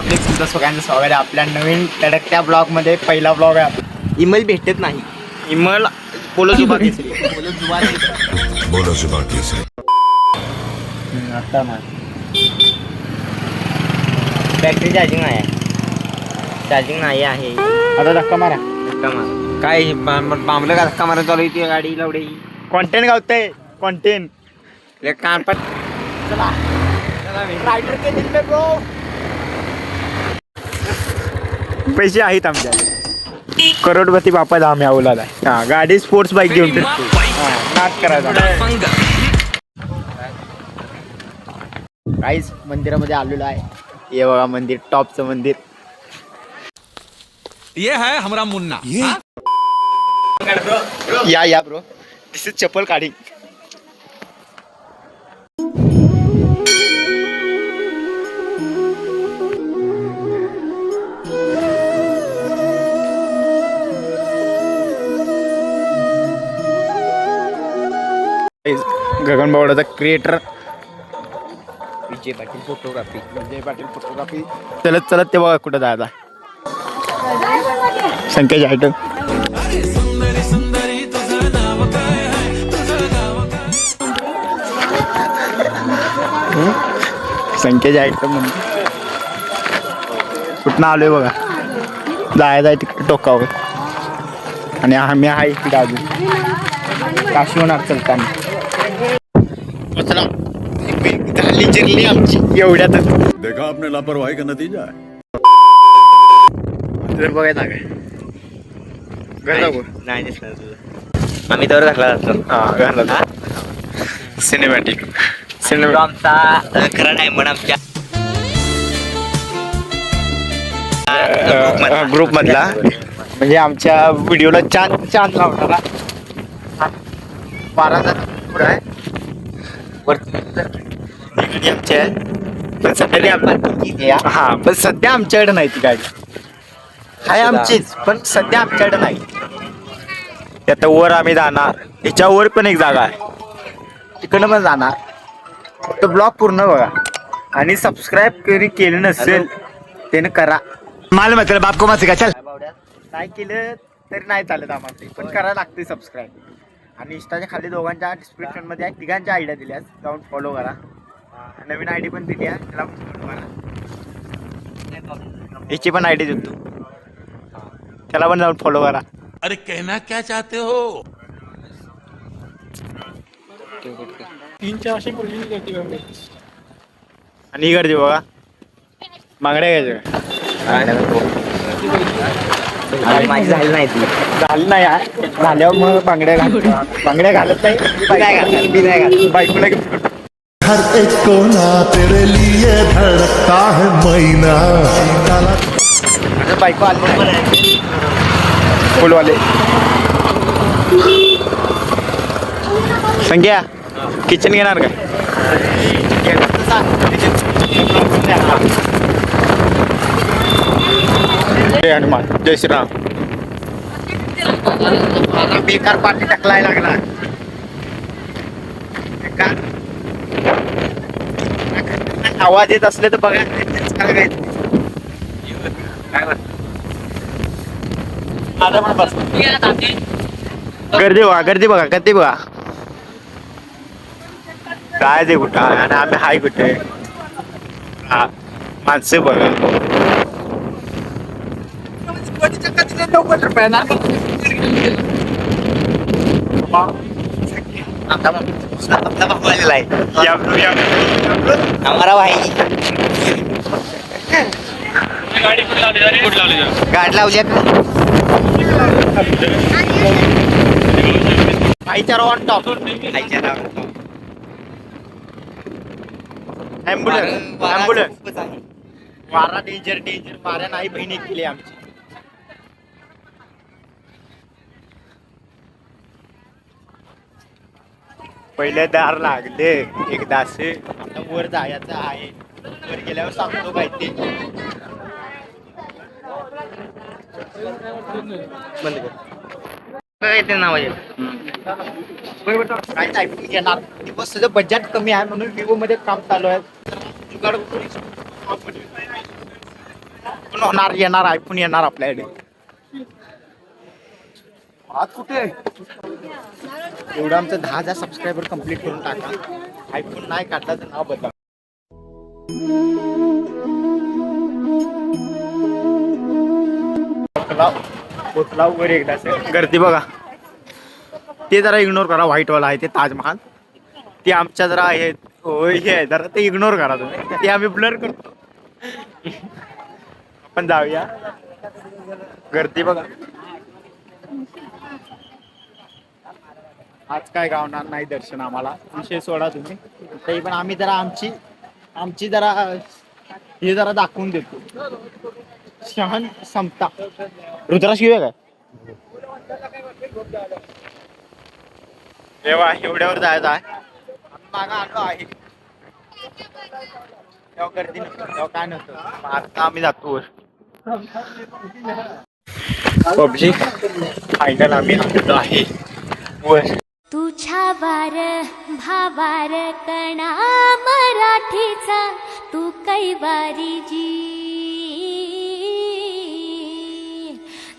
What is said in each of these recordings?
Public तुमचं सगळ्यांचं स्वागत आहे. आपल्या नवीन तडकत्या ब्लॉगमध्ये पहिला ब्लॉग आहे. इमेल भेटत नाही. इमल पोलो जुबा केसरी. पोलो जुबा बोलो आता बॅटरी चार्जिंग आहे. चार्जिंग नाही आहे. आता धक्का मारा. धक्का मार. काय बांबलं का धक्का मारा चालू ती गाडी लावडे? कॉन्टेंट गावतंय कॉन्टेंट कानपट रायडर के दिल में ब्रो पैसे आहेत आमच्या करोडपती बापा या ओलाला हा गाडी स्पोर्ट्स बाईक घेऊन हा, करायचा काहीच मंदिरामध्ये आलेलो आहे. हे बघा मंदिर टॉपचं मंदिर. ये है हमारा मुन्ना. या या ब्रो दिस इज चप्पल काढी. Gagan बावडाचा creator Vijay Patil photography Vijay Patil photography चलत चलत ते बघा कुठं जायला संकेत आयटम. संकेत आयटम म्हणजे कुठनं आलोय बघा. जायचं आहे तिकडे टोकावर. आणि आम्ही आहे इकडे अजून. काशी होणार चलताना. चला. झाली जिरली आमची. एवढ्यातच. देखा आपने लापरवाही का नतीजा है। जर बघायचा काय? घर जाऊ नाही दिसणार तुझं. आम्ही तर हा घरला सिनेमॅटिक तो सिनेमॅटिक आमचा खरा डायमंड आमच्या. ग्रुप मधला. म्हणजे आमच्या व्हिडिओला चांद चांद लावणारा. बारा हजार पुढं आहे. वरती गाडी आमची आहे पण सध्या हा पण सध्या आमच्याकडे नाही ती गाडी. आहे आमचीच पण सध्या आमच्याकडे नाही. ते आता वर आम्ही जाणार. त्याच्या वर पण एक जागा आहे. तिकडनं पण जाणार. फक्त ब्लॉग पूर्ण बघा. आणि सबस्क्राईब करी केलं नसेल त्यानं करा. माल मतलब आपको मत का चल. नाही केलं तरी नाही चालत आम्हाला ते. पण करायला लागते सबस्क्राईब आणि इंस्टाच्या खाली दोघांच्या डिस्क्रिप्शनमध्ये आहे. तिघांच्या आयडिया दिल्यास जाऊन फॉलो करा. नवीन आयडी पण दिली आहे. त्याला पण follow करा. याची पण आयडी देतो त्याला पण जाऊन फॉलो करा. अरे कहना क्या चाहते हो? आणि ही गर्दी बघा. बांगड्या घ्यायच्या. माझी झाली नाही ती. झालं नाही यार. झाल्यावर मग बांगड्या घाल. बांगड्या घालत नाही? नाही घालत मी नाही घालत बायकोला घेऊन हर एक कोना तेरे लिए धड़कता है काला माझं बायको आली नाही. फुलवाले. संख्या किचन घेणार काय? जय हनुमान. जय श्रीराम. बेकार पाठी टाकलाय लागला. आवाज येत असले तर बघा. आता पण बस. गर्दी बघा गर्दी बघा गर्दी बघा. काय ते कुठं? आणि आम्ही हाय कुठे? हा माणसं बघा. आता आपला भाऊ आलेला आहे या या- या- आम्हाला भाई गाडी लावली? भाईचारा ऑन टॉप. ॲम्ब्युलन्स वारा ॲम्ब्युलन्स. वारा डेंजर डेंजर वाऱ्या नाही बहिणी केली आमची. पहिले दार लागले एकदा असे. आता वर जायचं आहे. वर गेल्यावर सांगतो काय ते बंद कर ते नाव काय टायपिंग घेणार दिवस बजेट कमी आहे म्हणून विवो मध्ये काम चालू आहे. आयफोन होणार येणार आयफोन येणार आपल्याकडे. आज कुठे एवढं आमचं दहा हजार सबस्क्रायबर कंप्लीट करून टाका. आयफोन नाही काढला तर नाव बदला. एकदा गर्दी बघा. ते जरा इग्नोर करा व्हाईट वाला आहे ते ताजमहाल. ते आमच्या जरा आहे हो, हे आहे. जरा ते इग्नोर करा तुम्ही. ते आम्ही ब्लर करतो. आपण जाऊया. गर्दी बघा. आज काय गावणार नाही दर्शन आम्हाला. विषय सोडा तुम्ही. तरी पण आम्ही जरा आमची आमची जरा हे जरा दाखवून देतो. सहन समता रुद्राश घेऊया काय तेव्हा एवढ्यावर जायचं आहे. आम्ही मागं आलो आहे. तेव्हा गर्दी नव्हतं तेव्हा काय नव्हतं. आता आम्ही जातो. वर पबजी. फायनल आम्ही आलेलो आहे. वर. तुझ्या वार भावार कणा मराठीचा तू कैवारी जी.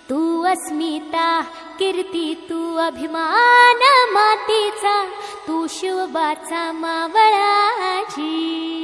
तू अस्मिता कीर्ती तू अभिमान मातीचा तू शिवबाचा मावळाजी